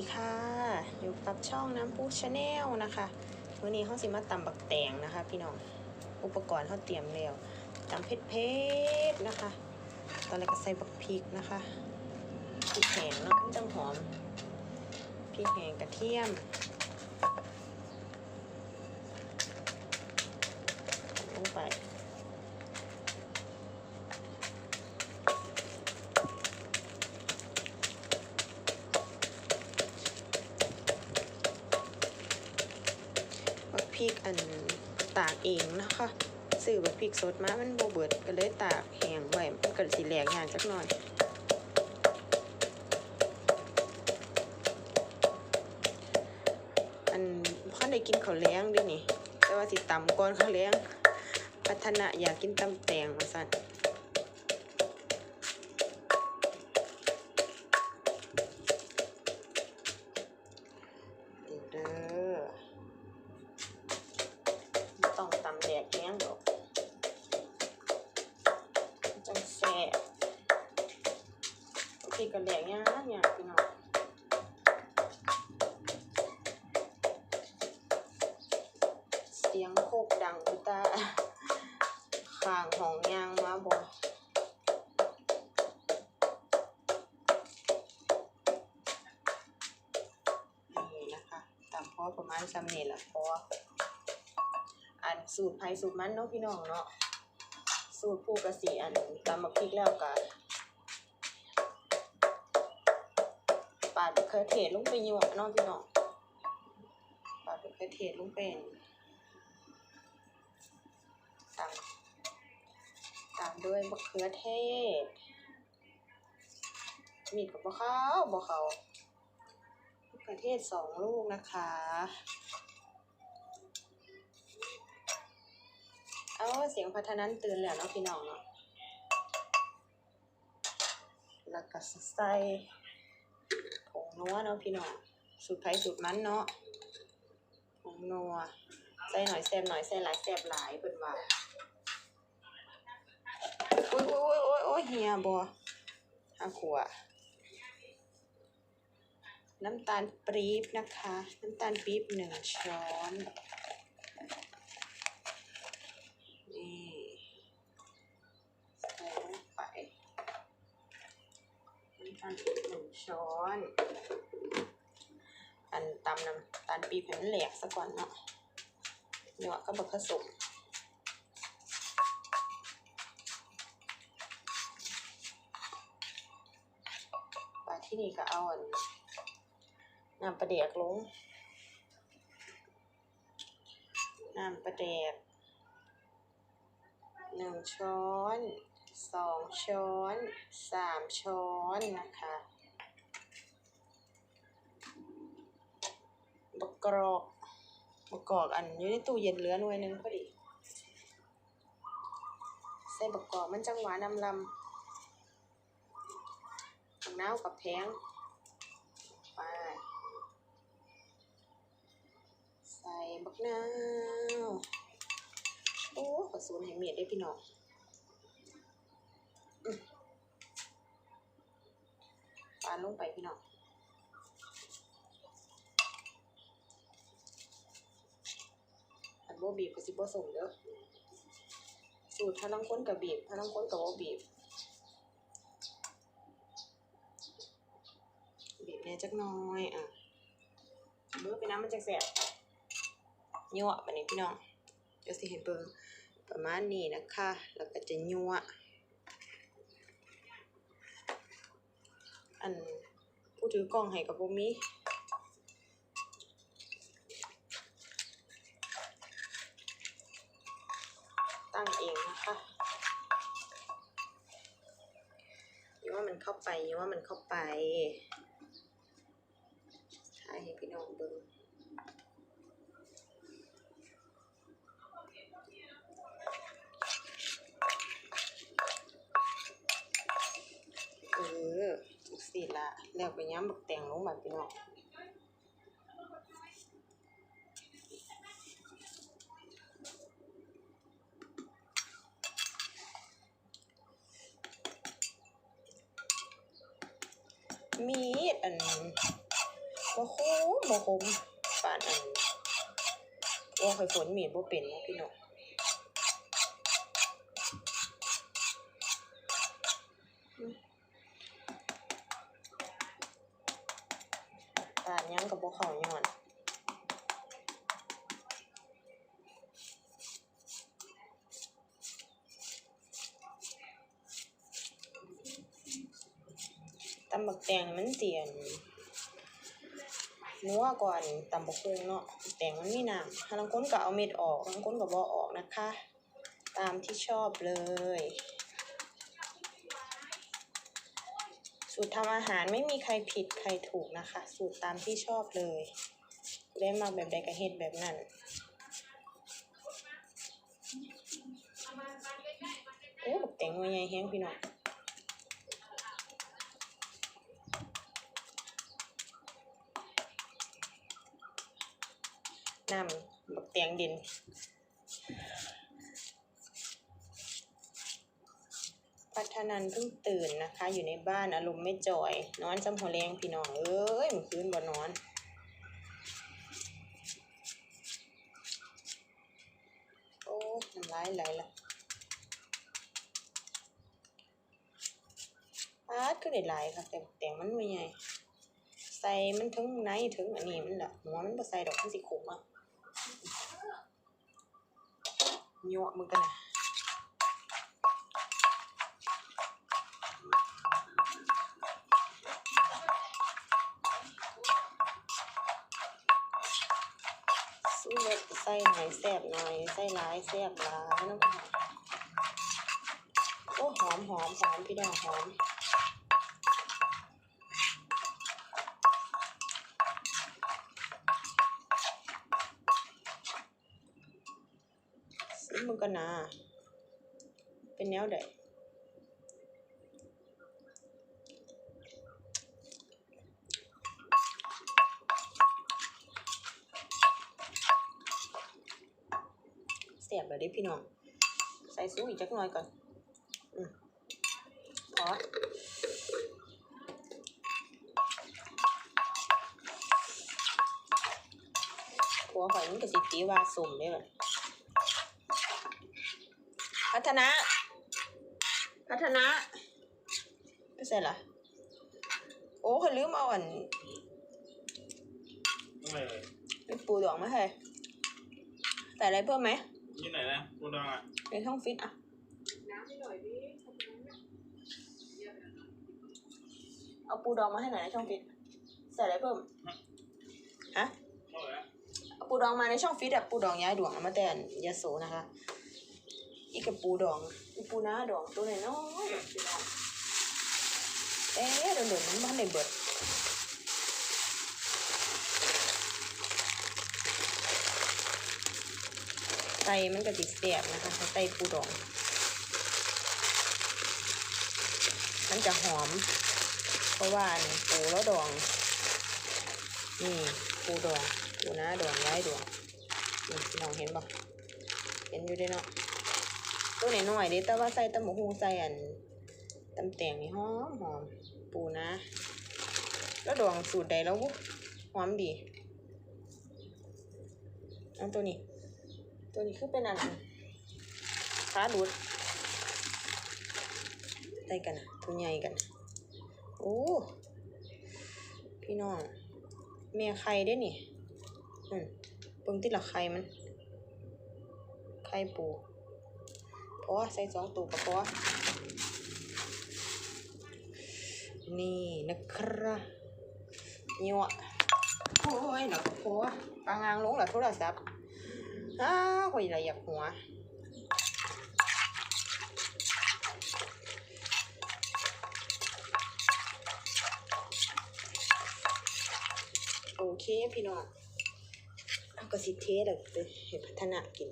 ดีค่ะ อยู่กับช่องน้ำปูชาแนลนะคะวันนี้เขาสิมาตำบักแตงนะคะ พี่น้อง อุปกรณ์เขาเตรียมแล้วตำเผ็ดเผ็ดๆนะคะ ตอนแรกก็ใส่บักพริกนะคะพริกแห้งเนาะมันจังหอมพริกแห้งกระเทียมลงไป บักพริกอัน ตากเองนะคะซื้อแบบพริกสดมา มันโบเบิดก็เลยตากแห้งไว้มันก็สีแหลกอย่างจักหน่อยอันพ่อได้กินข้าวแล้งด้วยนี่ แต่ว่าสิตำก่อนข้าวแล้ง พัฒนาอยากกินตำแตงมาสั่น โอเคก็แดกยากยากพี่น้องเสียงโคกดังอุตาข้างหองยางมาบ่นี่นะคะตามพอประมาณซ้ำนี่แหละพออันสูตรไผ่สูตรมันเนาะพี่น้องเนาะสูตรผู้กระสีอันตำมาพริกแล้วกันาดเคยเทศลงไปหยวกเนาะพี่น้องปาดเคยเทศลงเป็นตามตามด้วยมะเขือเทศ มีดกับบ่เข้าบ่เขามะเขือเทศสองลูกนะคะเอาเสียงพัฒนันตื่นแล้วเนาะพี่น้องเนาะแล้วก็ใส่ ผงนัวเนาะพี่น้องสูตรไทยสูตรมันเนาะผงนัวใส่หน่อยแซ่บหน่อยใส่หลายแซ่บหลายเป็นว่าโอ้ยโอ้ยโอ้ยโอ้ยเฮียบ่ห้าขวน้ำตาลปี๊บนะคะ น้ำตาลปี๊บหนึ่งช้อนใส่ลงไปน้ำตาลปี๊บหนึ่งช้อนอันตำน้ำตาลปี๊บให้มันแหลกซะก่อนเนาะเดี๋ยวก็บักผสมไปที่นี่ก็เอาอันน้ำปลาเดกลง น้ำปลาแดกหนึ่งช้อน สองช้อนสามช้อนนะคะบกกรอกบกกรอกอันอยู่ในตู้เย็นเหลือหน่วยนึงพอดีใส่บกกรอกมันจังหวานำลำบักนากับแพงไปใส่บักนาวโอ้ขอสูนให้เมียได้พี่น้องอืมปาน ลงไปพี่น้องอันโบบีบก็สิบ่ส่งเด้อสูตรถ้าลังค้นกับบีบถ้าลังค้นกับบ่บีบบีบแน่จักน้อยอะเบิ่งไปน้ำมันจักแสบยั่วบัดนี้พี่น้องเดี๋ยวสิให้เบิ่งประมาณนี้นะคะ แล้วก็จะยั่ว อันผู้ถือกล้องให้กับบ่มีตั้งเองนะคะอย่ว่ามันเข้าไปอย่ว่ามันเข้าไปถ่ายให้พี่น้องเบิ่ง เออจังสิละ แล้วก็ย้ำบักแตงลงมาพี่น้องมีดอันโกบ่คมปานอันว่าค่อยฝนมีดบ่เป็นนะพี่น้องปานหยังก็บ่ เข้าย้อนตำบักแตงนี่มันเตียนนัวก่อนตำบักคุงเนาะแตงมันมีน้ำบางคนก็เอาเม็ดออกบางคนก็บ่ออกนะคะ ตามที่ชอบเลย สูตรทำอาหารไม่มีใครผิดใครถูกนะคะ สูตรตามที่ชอบเลย ได้มาแบบใดก็เฮ็ดแบบนั้นโอ้แตงหน่วยใหญ่แฮงพี่น้องน้ำบักเตียงดิน พัฒ นันเพิ่งตื่นนะคะ อยู่ในบ้านอารมณ์ไม่จ่อย นอนจำหัวแรงพี่น้องเอ้ยมื่อคืนบ่นอน โอ้ยน้ำลายไหลละพาดก็ได้หลายค่ะแต่บักเตียงมันไม่ใหญ่ใส่มันถึงไหนถึงอันนี้มันละหัวมันบ่ใส่ดอกมันสิขมอะยั่วมึงกันนะ สใส่หน่อยแซ่บหน่อยใส่หลายแซ่บหลายน้ำมันโอ้หอมหอมหอมพี่ดาวหอมซื้อมึงกันนาเป็นแนวใด เสียบเลยดิพี่น้อง ใส่ซุปอีกจักหน่อยก่อนอืมพอหัวข่อยมันก็สิตีว่าสุ่มได้แบบพัฒนะพัฒนะไม่ใช่เหรอโอ้เขาลืมเอาอันอะไรเลยเป็นปูดองไหมเฮ้ยใส่อะไรเพิ่มไหม ที่ไหนนะกูดังอะในช่องฟิตอะเอาปูดองมาให้หน่อยในช่องฟิตใส่อะไรเพิ่มฮะเท่าไหร่อะเอาปูดองมาในช่องฟิตอะปูดองย้ายดวงเอามาแต่อันยาโสนะคะ อีกกับปูดองอีปูน้าดองตัวไหนน้อยๆพี่น้องเอ๊ะเดี๋ยวเดี๋ยวมันบ้านในเบิด ไตมันก็ติดเสียบนะคะไตปูดอง มันจะหอม เพราะว่านี่ปูแล้วดอง นี่ปูดองปูน้าดองย้ดองนี่น้องเห็นปะเห็นอยู่ด้เนาะตัวไหนหน่อยเด้แต่ว่าใส่ตำหมูฮูใส่อันตำแตงนี่หอมหอมปูนะ แล้วดองสูตรใดแล้ววุหอมดีเอาตัวนี้ ตัวนี้คือเป็นอันขาหลุดได้กันตัวใหญ่กัน โอ้ พี่น้องแม่ไข่ได้นี่อืมเบิ่งติดหละไข่มัน ไข่ปู เพราะว่าใส่สองตัวกับเพราะว่านี่นะครับยั่วโอ้ยหนักเพราะว่าปางางลงหลัโทรศัพท์ อ้าวข่อยละอยากหัวโอเคพี่น้องเอากระสิเทสแล้วจะให้พัฒนากิน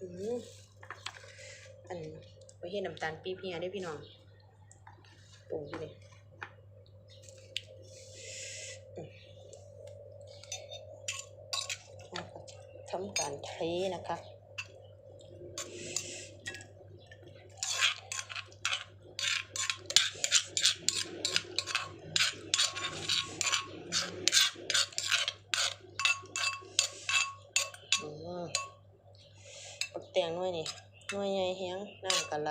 อืมอันไว้เห็นน้ำตาลปี๊บเฮียได้พี่น้อง การคลี้นะคะปักแต่งน้อยนี่น่อยใหญ่แห้งน้ำกระไหล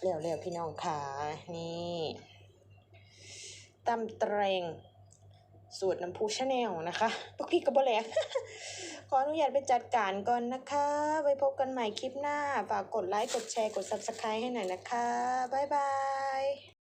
เร็วๆพี่น้องขานี่ตำเตรง สูตรน้ำพุชาแนลนะคะพวกพี่ก็บบแหลกขออนุญาตไปจัดการก่อนนะคะ ไว้พบกันใหม่คลิปหน้า ฝากกดไลค์ กดแชร์ กด subscribe ให้หน่อยนะคะ บ๊ายบาย